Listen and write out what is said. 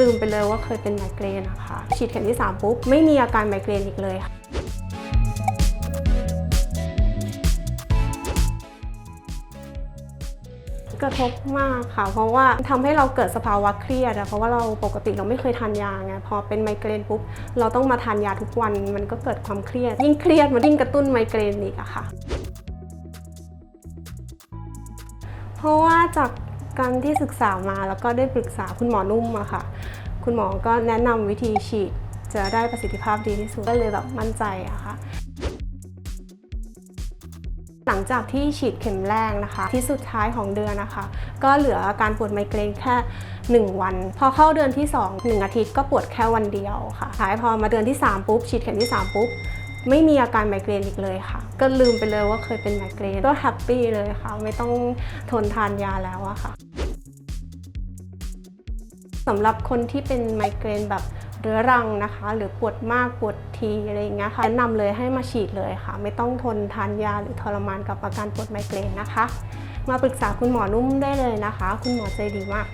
ลืมไปเลยว่าเคยเป็นไมเกรนนะคะฉีดเข็มที่ 3 ปุ๊บ ไม่มีอาการไมเกรนอีกเลยค่ะกระทบมากค่ะ เพราะว่าทำให้เราเกิดสภาวะเครียดอะเพราะว่าเราปกติเราไม่เคยทานยาไงพอเป็นไมเกรนปุ๊บเราต้องมาทานยาทุกวันมันก็เกิดความเครียด ยิ่งเครียดมันยิ่งกระตุ้นไมเกรนอีกอะค่ะ เพราะว่าจาก การที่ศึกษามา แล้วก็ได้ปรึกษาคุณหมอนุ่มอะค่ะ คุณหมอก็แนะนำวิธีฉีดจะได้ประสิทธิภาพดีที่สุดก็เลยแบบมั่นใจอะค่ะ หลังจากที่ฉีดเข็มแรกนะคะ ที่สุดท้ายของเดือนนะคะ ก็เหลืออาการปวดไมเกรนแค่ 1 วัน พอเข้าเดือนที่ 2 1 อาทิตย์ก็ปวดแค่วันเดียวค่ะท้ายพอมาเดือนที่ 3 ปุ๊บ ฉีดเข็มที่ 3 ปุ๊บไม่มีอาการไมเกรนอีกเลยค่ะ ก็ลืมไปเลยว่าเคยเป็นไมเกรนก็แฮปปี้เลยค่ะ ไม่ต้องทนทานยาแล้วอะค่ะ สำหรับคนที่เป็นไมเกรนแบบเรื้อรังนะคะ หรือปวดมากปวดทีอะไรอย่างเงี้ยค่ะแนะนำเลยให้มาฉีดเลยค่ะ ไม่ต้องทนทานยาหรือทรมานกับอาการปวดไมเกรนนะคะ มาปรึกษาคุณหมอนุ่มได้เลยนะคะ คุณหมอใจดีมาก